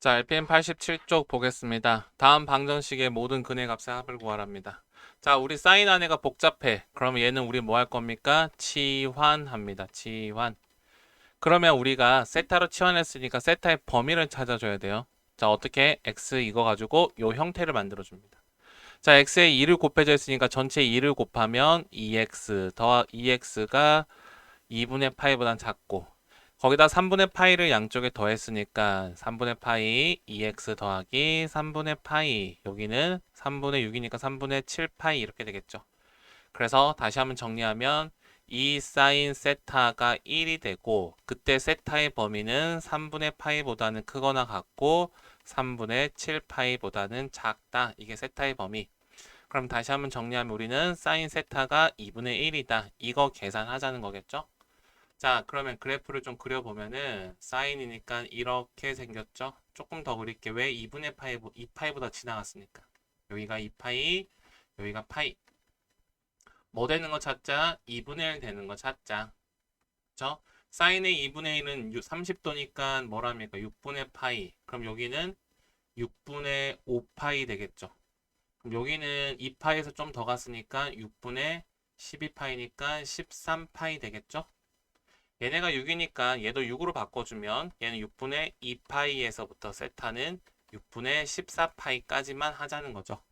자, RPM 87쪽 보겠습니다. 다음 방정식의 모든 근의 값의 합을 구하랍니다. 자, 우리 사인 안에가 복잡해. 그러면 얘는 우리 뭐 할 겁니까? 치환합니다. 치환. 그러면 우리가 세타로 치환했으니까 세타의 범위를 찾아줘야 돼요. 자, 어떻게? x 이거 가지고 요 형태를 만들어 줍니다. 자, x에 2를 곱해져 있으니까 전체 2를 곱하면 2x 더 2x가 2분의 파이보단 작고 거기다 3분의 파이를 양쪽에 더했으니까 3분의 파이 2x 더하기 3분의 파이 여기는 3분의 6이니까 3분의 7 파이 이렇게 되겠죠. 그래서 다시 한번 정리하면 이 사인 세타가 1이 되고 그때 세타의 범위는 3분의 파이보다는 크거나 같고 3분의 7 파이보다는 작다. 이게 세타의 범위. 그럼 다시 한번 정리하면 우리는 사인 세타가 2분의 1이다. 이거 계산하자는 거겠죠? 자, 그러면 그래프를 좀 그려보면은 사인이니까 이렇게 생겼죠? 조금 더 그릴게. 왜 2분의 파이, 2파이보다 지나갔으니까. 여기가 2파이, 여기가 파이. 뭐 되는 거 찾자? 2분의 1 되는 거 찾자. 그쵸? 사인의 2분의 1은 30도니까 뭐랍니까? 6분의 파이. 그럼 여기는 6분의 5파이 되겠죠? 그럼 여기는 2파이에서 좀 더 갔으니까 6분의 12파이니까 13파이 되겠죠? 얘네가 6이니까 얘도 6으로 바꿔주면 얘는 6분의 2파이에서부터 세타는 6분의 14파이까지만 하자는 거죠.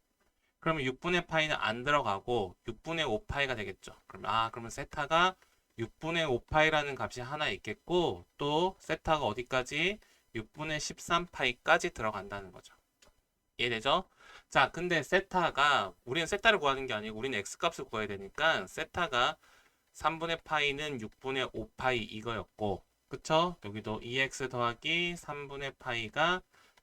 그러면 6분의 파이는 안 들어가고 6분의 5파이가 되겠죠. 그러면 아 그러면 세타가 6분의 5파이라는 값이 하나 있겠고 또 세타가 어디까지 6분의 13파이까지 들어간다는 거죠. 이해되죠? 자, 근데 세타가 우리는 세타를 구하는 게 아니고 우리는 x 값을 구해야 되니까 세타가 3분의 파이는 6분의 5파이 이거였고 그쵸? 여기도 2x 더하기 3분의 파이가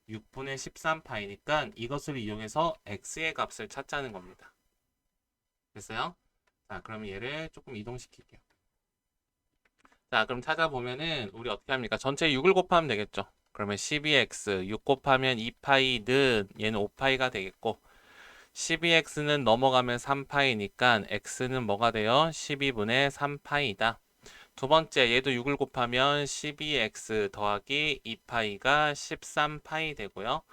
6분의 13파이니까 이것을 이용해서 x의 값을 찾자는 겁니다. 됐어요? 자, 그러면 얘를 조금 이동시킬게요. 자, 그럼 찾아보면은 우리 어떻게 합니까? 전체 6을 곱하면 되겠죠. 그러면 12x 6 곱하면 2파이는 얘는 5파이가 되겠고 12x는 넘어가면 3파이니까 x는 뭐가 돼요? 12분의 3파이다. 두 번째 얘도 6을 곱하면 12x 더하기 2파이가 13파이 되고요.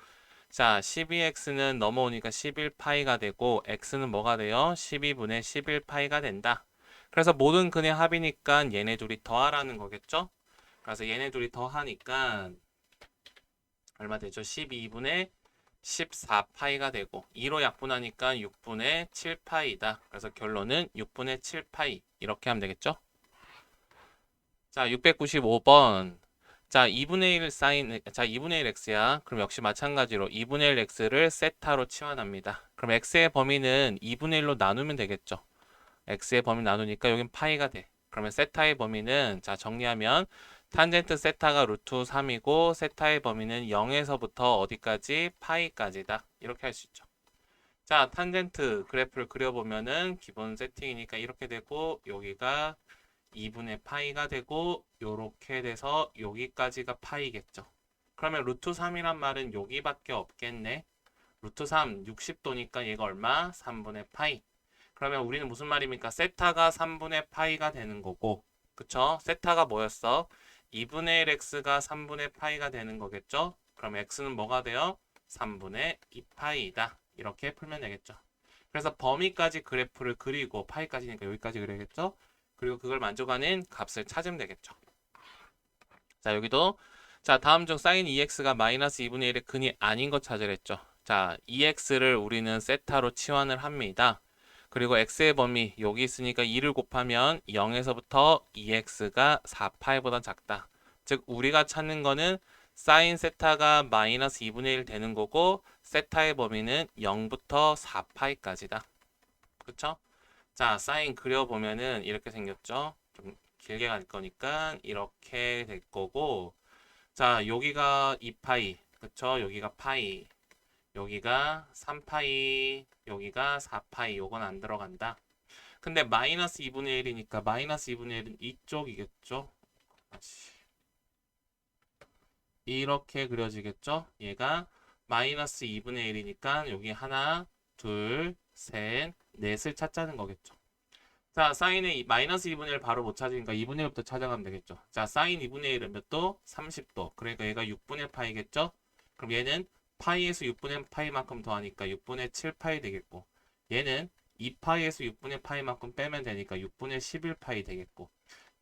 자, 12x는 넘어오니까 11파이가 되고 x는 뭐가 돼요? 12분의 11파이가 된다. 그래서 모든 근의 합이니까 얘네 둘이 더하라는 거겠죠? 그래서 얘네 둘이 더하니까 얼마 되죠? 12분의 14파이가 되고 2로 약분하니까 6분의 7파이다. 그래서 결론은 6분의 7파이 이렇게 하면 되겠죠? 자, 695번. 자, 2분의 1 사인 자, 2분의 1 x야. 그럼 역시 마찬가지로 2분의 1 x를 세타로 치환합니다. 그럼 x의 범위는 2분의 1로 나누면 되겠죠? x의 범위 나누니까 여긴 파이가 돼. 그러면 세타의 범위는 자, 정리하면 탄젠트 세타가 루트 3이고 세타의 범위는 0에서부터 어디까지? 파이까지다. 이렇게 할 수 있죠. 자, 탄젠트 그래프를 그려보면은 기본 세팅이니까 이렇게 되고 여기가 2분의 파이가 되고 요렇게 돼서 여기까지가 파이겠죠. 그러면 루트 3이란 말은 여기밖에 없겠네. 루트 3 60도니까 얘가 얼마? 3분의 파이. 그러면 우리는 무슨 말입니까? 세타가 3분의 파이가 되는 거고 그쵸? 세타가 뭐였어? 2분의 1x가 3분의 파이가 되는 거겠죠? 그럼 x는 뭐가 돼요? 3분의 2파이다. 이렇게 풀면 되겠죠. 그래서 범위까지 그래프를 그리고 파이까지니까 여기까지 그려야겠죠? 그리고 그걸 만족하는 값을 찾으면 되겠죠. 자, 여기도 자, 다음 중 사인 2x가 마이너스 2분의 1의 근이 아닌 것 찾으랬죠. 자, 2x를 우리는 세타로 치환을 합니다. 그리고 x의 범위 여기 있으니까 2를 곱하면 0에서부터 2x가 4파이보다 작다. 즉 우리가 찾는 거는 사인 세타가 마이너스 2분의 1 되는 거고 세타의 범위는 0부터 4파이까지다. 그렇죠? 자, 사인 그려보면은 이렇게 생겼죠? 좀 길게 갈 거니까 이렇게 될 거고 자, 여기가 2파이 그쵸? 여기가 파이 여기가 3파이, 여기가 4파이, 요건 안 들어간다. 근데 마이너스 2분의 1이니까 마이너스 2분의 1은 이쪽이겠죠? 이렇게 그려지겠죠? 얘가 마이너스 2분의 1이니까 여기 하나, 둘, 셋, 넷을 찾자는 거겠죠. 자, 사인의 마이너스 2분의 1 바로 못 찾으니까 2분의 1부터 찾아가면 되겠죠. 자, 사인 2분의 1은 몇 도? 30도. 그러니까 얘가 6분의 파이겠죠? 그럼 얘는 파이에서 6분의 파이만큼 더하니까 6분의 7파이 되겠고 얘는 2파이에서 6분의 파이만큼 빼면 되니까 6분의 11파이 되겠고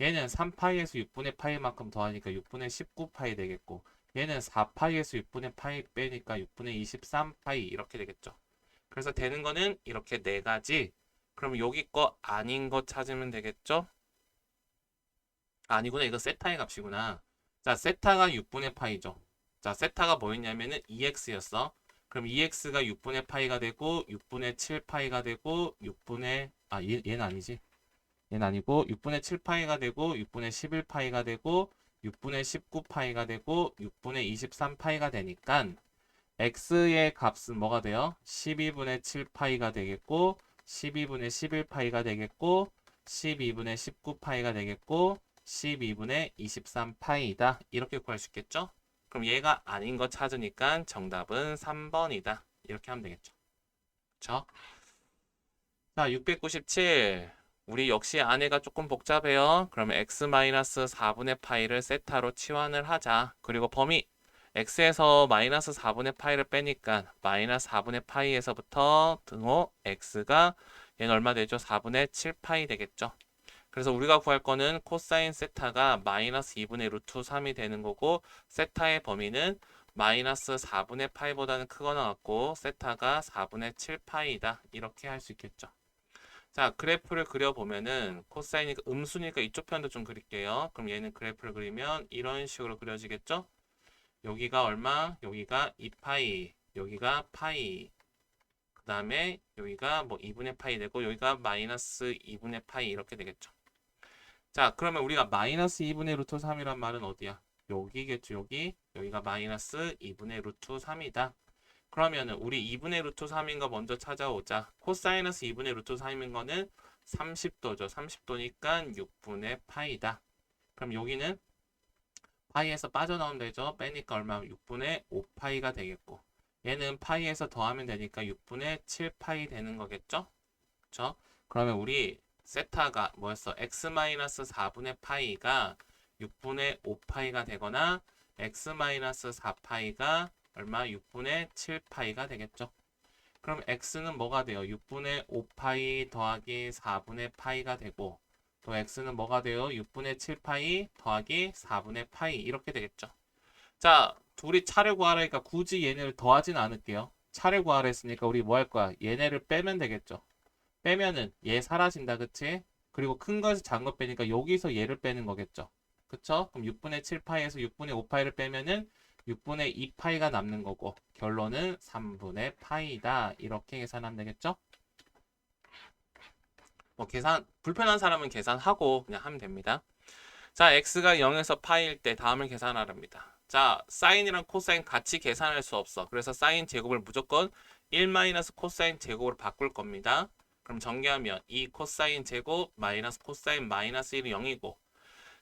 얘는 3파이에서 6분의 파이만큼 더하니까 6분의 19파이 되겠고 얘는 4파이에서 6분의 파이 빼니까 6분의 23파이 이렇게 되겠죠. 그래서 되는 거는 이렇게 네 가지. 그럼 여기 거 아닌 거 찾으면 되겠죠? 아니구나. 이거 세타의 값이구나. 자, 세타가 6분의 파이죠. 자, 세타가 뭐였냐면은 2x였어. 그럼 2x가 6분의 파이가 되고 6분의 7 파이가 되고 6분의 아, 얘, 얘는 아니지. 얘는 아니고 6분의 7 파이가 되고 6분의 11 파이가 되고 6분의 19 파이가 되고 6분의 23 파이가 되니까 x의 값은 뭐가 돼요? 12분의 7 파이가 되겠고 12분의 11 파이가 되겠고 12분의 19 파이가 되겠고 12분의 23 파이다. 이렇게 구할 수 있겠죠? 그럼 얘가 아닌 거 찾으니까 정답은 3번이다. 이렇게 하면 되겠죠. 그쵸? 자, 697. 우리 역시 안에가 조금 복잡해요. 그러면 x-4분의 파이를 세타로 치환을 하자. 그리고 범위 x에서 마이너스 4분의 파이를 빼니까 마이너스 4분의 파이에서부터 등호 x가 얘는 얼마 되죠? 4분의 7파이 되겠죠. 그래서 우리가 구할 거는 코사인 세타가 마이너스 2분의 루트 3이 되는 거고 세타의 범위는 마이너스 4분의 파이보다는 크거나 같고 세타가 4분의 7파이다. 이렇게 할 수 있겠죠. 자, 그래프를 그려보면은 코사인이 음수니까 이쪽 편도 좀 그릴게요. 그럼 얘는 그래프를 그리면 이런 식으로 그려지겠죠? 여기가 얼마? 여기가 2파이, 여기가 파이. 그 다음에 여기가 뭐 2분의 파이 되고 여기가 마이너스 2분의 파이 이렇게 되겠죠. 자, 그러면 우리가 마이너스 2분의 루트 3이란 말은 어디야? 여기겠죠, 여기. 여기가 마이너스 2분의 루트 3이다. 그러면은 우리 2분의 루트 3인 거 먼저 찾아오자. 코사이너스 2분의 루트 3인 거는 30도죠. 30도니까 6분의 파이다. 그럼 여기는 파이에서 빠져나오면 되죠. 빼니까 얼마? 6분의 5파이가 되겠고. 얘는 파이에서 더하면 되니까 6분의 7파이 되는 거겠죠? 그쵸? 그러면 우리 세타가 뭐였어? x-4분의 파이가 6분의 5파이가 되거나 x-4파이가 얼마? 6분의 7파이가 되겠죠. 그럼 x는 뭐가 돼요? 6분의 5파이 더하기 4분의 파이가 되고 또 x는 뭐가 돼요? 6분의 7파이 더하기 4분의 파이 이렇게 되겠죠. 자, 둘이 차를 구하라니까 굳이 얘네를 더하진 않을게요. 차를 구하라 했으니까 우리 뭐 할 거야? 얘네를 빼면 되겠죠. 빼면은 얘 사라진다, 그치? 그리고 큰 것에서 작은 것 빼니까 여기서 얘를 빼는 거겠죠. 그쵸? 그럼 6분의 7파이에서 6분의 5파이를 빼면은 6분의 2파이가 남는 거고 결론은 3분의 파이다. 이렇게 계산하면 되겠죠? 뭐 계산 불편한 사람은 계산하고 그냥 하면 됩니다. 자, x가 0에서 파이일 때 다음을 계산하랍니다. 자, 사인이랑 코사인 같이 계산할 수 없어. 그래서 사인 제곱을 무조건 1 마이너스 코사인 제곱으로 바꿀 겁니다. 그럼 전개하면 2 코사인 제곱 마이너스 코사인 마이너스 1은 0이고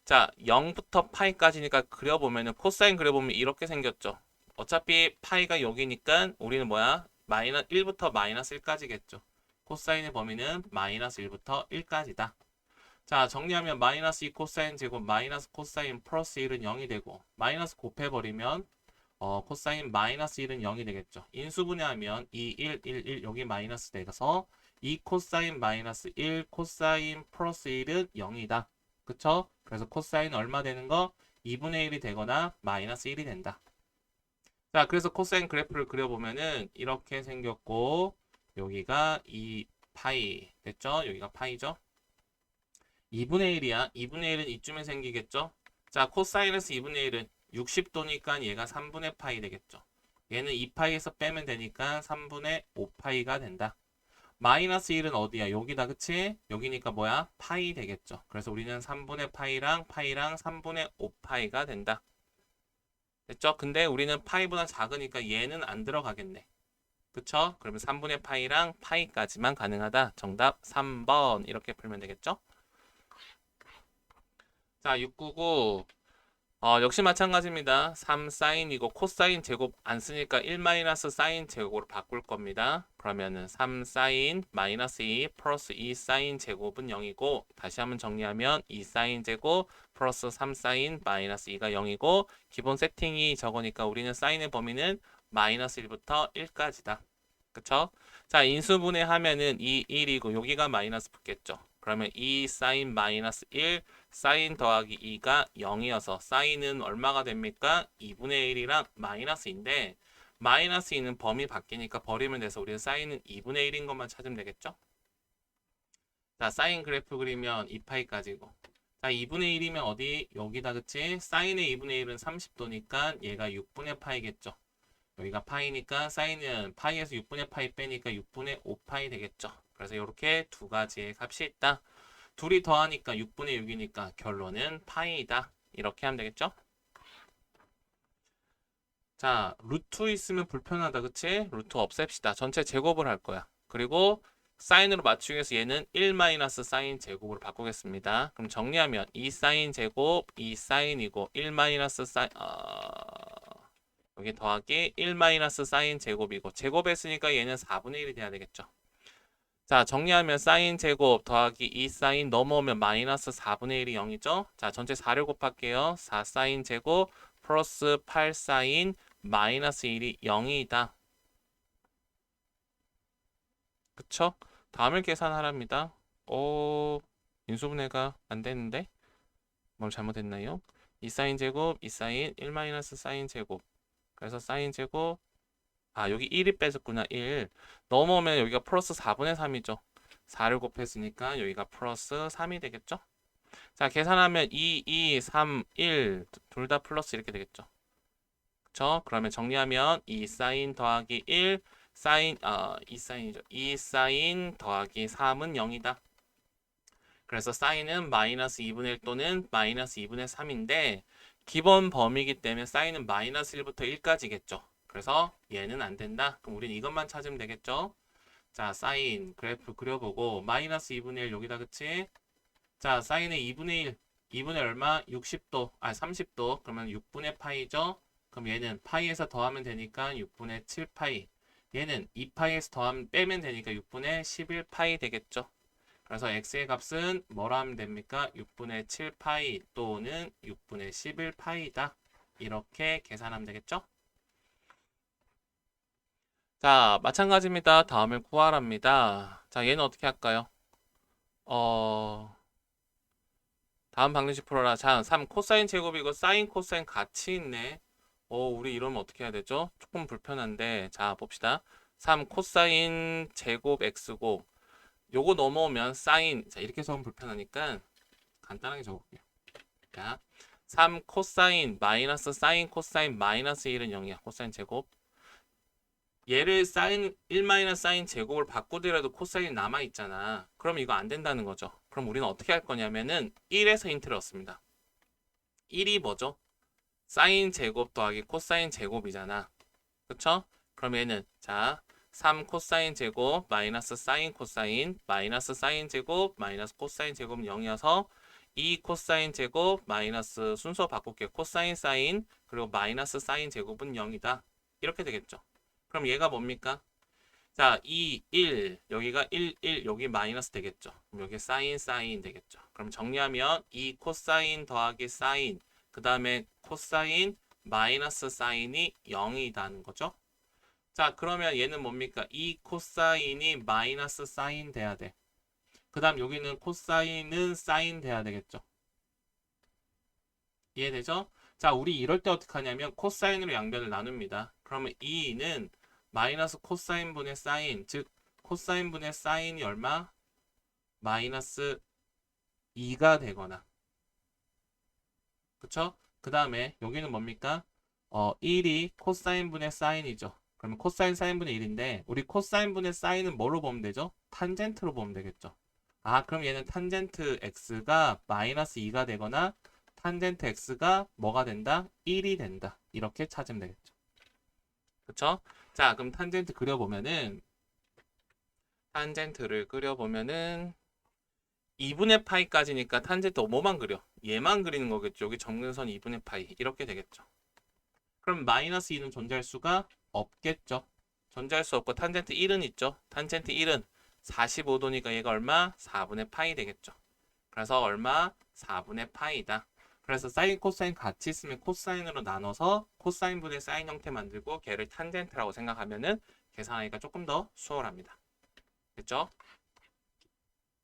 자, 0부터 파이까지니까 그려보면 은 코사인 그려보면 이렇게 생겼죠. 어차피 파이가 여기니까 우리는 뭐야? 마이너스 1부터 마이너스 1까지겠죠. 코사인의 범위는 마이너스 1부터 1까지다. 자, 정리하면 마이너스 2 코사인 제곱 마이너스 코사인 플러스 1은 0이 되고 마이너스 곱해버리면 어, 코사인 마이너스 1은 0이 되겠죠. 인수분해하면 2, 1, 1, 1 여기 마이너스 돼서 2 코사인 마이너스 1 코사인 플러스 1은 0이다. 그쵸? 그래서 코사인 얼마 되는 거? 2분의 1이 되거나 마이너스 1이 된다. 자, 그래서 코사인 그래프를 그려보면은 이렇게 생겼고 여기가 2 파이 됐죠? 여기가 파이죠? 2분의 1이야. 2분의 1은 이쯤에 생기겠죠? 자, 코사인에서 2분의 1은 60도니까 얘가 3분의 파이 되겠죠. 얘는 2파이에서 빼면 되니까 3분의 5파이가 된다. 마이너스 1은 어디야? 여기다, 그치? 여기니까 뭐야? 파이 되겠죠. 그래서 우리는 3분의 파이랑 파이랑 3분의 5파이가 된다. 됐죠? 근데 우리는 파이보다 작으니까 얘는 안 들어가겠네. 그쵸? 그러면 3분의 파이랑 파이까지만 가능하다. 정답 3번 이렇게 풀면 되겠죠? 자, 699 어, 역시 마찬가지입니다. 3 사인이고 코사인 제곱 안 쓰니까 1 마이너스 사인 제곱으로 바꿀 겁니다. 그러면은 3 사인 마이너스 2 플러스 2 사인 제곱은 0이고 다시 한번 정리하면 2 사인 제곱 플러스 3 사인 마이너스 2가 0이고 기본 세팅이 저거니까 우리는 사인의 범위는 마이너스 1부터 1까지다. 그쵸? 자, 인수분해 하면은 2, 1이고 여기가 마이너스 붙겠죠. 그러면 2 사인 마이너스 1 사인 더하기 2가 0이어서 사인은 얼마가 됩니까? 2분의 1이랑 마이너스인데 마이너스 2는 범위 바뀌니까 버리면 돼서 우리는 사인은 2분의 1인 것만 찾으면 되겠죠? 자, 사인 그래프 그리면 2파이까지고 자, 2분의 1이면 어디? 여기다 그치? 사인의 2분의 1은 30도니까 얘가 6분의 파이겠죠? 여기가 파이니까 사인은 파이에서 6분의 파이 빼니까 6분의 5파이 되겠죠? 그래서 이렇게 두 가지의 값이 있다. 둘이 더하니까 6분의 6이니까 결론은 파이다. 이렇게 하면 되겠죠? 자, 루트 있으면 불편하다. 그치? 루트 없앱시다. 전체 제곱을 할 거야. 그리고 사인으로 맞추기 위해서 얘는 1 마이너스 사인 제곱으로 바꾸겠습니다. 그럼 정리하면 2 사인 제곱, 2 사인이고 1 마이너스 사인 어... 여기 더하기 1 마이너스 사인 제곱이고 제곱했으니까 얘는 4분의 1이 돼야 되겠죠. 자, 정리하면 사인 제곱 더하기 2 사인 넘어오면 마이너스 4분의 1이 0이죠. 자, 전체 4를 곱할게요. 4 사인 제곱 플러스 8 사인 마이너스 1이 0이다. 그쵸? 다음을 계산하랍니다. 오, 인수분해가 안 되는데? 뭘 잘못했나요? 2 사인 제곱, 2 사인, 1 마이너스 사인 제곱. 그래서 사인 제곱, 아, 여기 1이 뺏었구나, 1. 넘어오면 여기가 플러스 4분의 3이죠. 4를 곱했으니까 여기가 플러스 3이 되겠죠? 자, 계산하면 2, 2, 3, 1. 둘 다 플러스 이렇게 되겠죠. 그쵸? 그러면 정리하면 2 사인 더하기 1, 사인, 어, 2 사인이죠. 2 사인 더하기 3은 0이다. 그래서 사인은 마이너스 2분의 1 또는 마이너스 2분의 3인데, 기본 범위이기 때문에 사인은 마이너스 1부터 1까지겠죠. 그래서 얘는 안 된다. 그럼 우린 이것만 찾으면 되겠죠. 자, 사인 그래프 그려보고 마이너스 2분의 1 여기다 그치? 자, 사인의 2분의 1, 2분의 얼마? 60도, 아 30도. 그러면 6분의 파이죠. 그럼 얘는 파이에서 더하면 되니까 6분의 7파이. 얘는 2파이에서 더하면 빼면 되니까 6분의 11파이 되겠죠. 그래서 x의 값은 뭐라 하면 됩니까? 6분의 7파이 또는 6분의 11파이다. 이렇게 계산하면 되겠죠? 자, 마찬가지입니다. 다음을 구하랍니다. 자, 얘는 어떻게 할까요? 어, 다음 방정식 풀어라. 자, 3 코사인 제곱이고 사인 코사인 같이 있네. 어, 우리 이러면 어떻게 해야 되죠? 조금 불편한데. 자, 봅시다. 3 코사인 제곱 x고 요거 넘어오면 사인 자, 이렇게 적으면 불편하니까 간단하게 적어볼게요. 자, 3 코사인 마이너스 사인 코사인 마이너스 1은 0이야. 코사인 제곱. 얘를 사인 1 마이너스 사인 제곱을 바꾸더라도 코사인이 남아 있잖아. 그럼 이거 안 된다는 거죠. 그럼 우리는 어떻게 할 거냐면은 1에서 힌트를 얻습니다. 1이 뭐죠? 사인 제곱 더하기 코사인 제곱이잖아. 그쵸? 그럼 얘는 자, 3 코사인 제곱 마이너스 사인 코사인 마이너스 사인 제곱 마이너스 코사인 제곱은 0이어서 2 코사인 제곱 마이너스 순서 바꿀게요. 코사인 사인 그리고 마이너스 사인 제곱은 0이다. 이렇게 되겠죠. 그럼 얘가 뭡니까? 자, 2, 1, 여기가 1, 1, 여기 마이너스 되겠죠. 그럼 여기 사인, 사인 되겠죠. 그럼 정리하면 2 코사인 더하기 사인, 그 다음에 코사인 마이너스 사인이 0이라는 거죠. 자, 그러면 얘는 뭡니까? 2 코사인이 마이너스 사인 돼야 돼. 그 다음 여기는 코사인은 사인 돼야 되겠죠. 이해되죠? 자, 우리 이럴 때 어떻게 하냐면 코사인으로 양변을 나눕니다. 그러면 2는 마이너스 코사인 분의 사인, 즉 코사인 분의 사인이 얼마? 마이너스 2가 되거나 그쵸? 그 다음에 여기는 뭡니까? 어, 1이 코사인 분의 사인이죠. 그러면 코사인 사인 분의 1인데 우리 코사인 분의 사인은 뭐로 보면 되죠? 탄젠트로 보면 되겠죠. 아, 그럼 얘는 탄젠트 x가 마이너스 2가 되거나 탄젠트 x가 뭐가 된다? 1이 된다. 이렇게 찾으면 되겠죠. 그쵸? 자, 그럼 탄젠트 그려보면은 탄젠트를 그려보면은 2분의 파이까지니까 탄젠트 뭐만 그려? 얘만 그리는 거겠죠. 여기 점근선 2분의 파이 이렇게 되겠죠. 그럼 마이너스 2는 존재할 수가 없겠죠. 존재할 수 없고 탄젠트 1은 있죠. 탄젠트 1은 45도니까 얘가 얼마? 4분의 파이 되겠죠. 그래서 얼마? 4분의 파이다. 그래서 사인, 코사인 같이 있으면 코사인으로 나눠서 코사인분의 사인 형태 만들고 걔를 탄젠트라고 생각하면은 계산하기가 조금 더 수월합니다. 됐죠?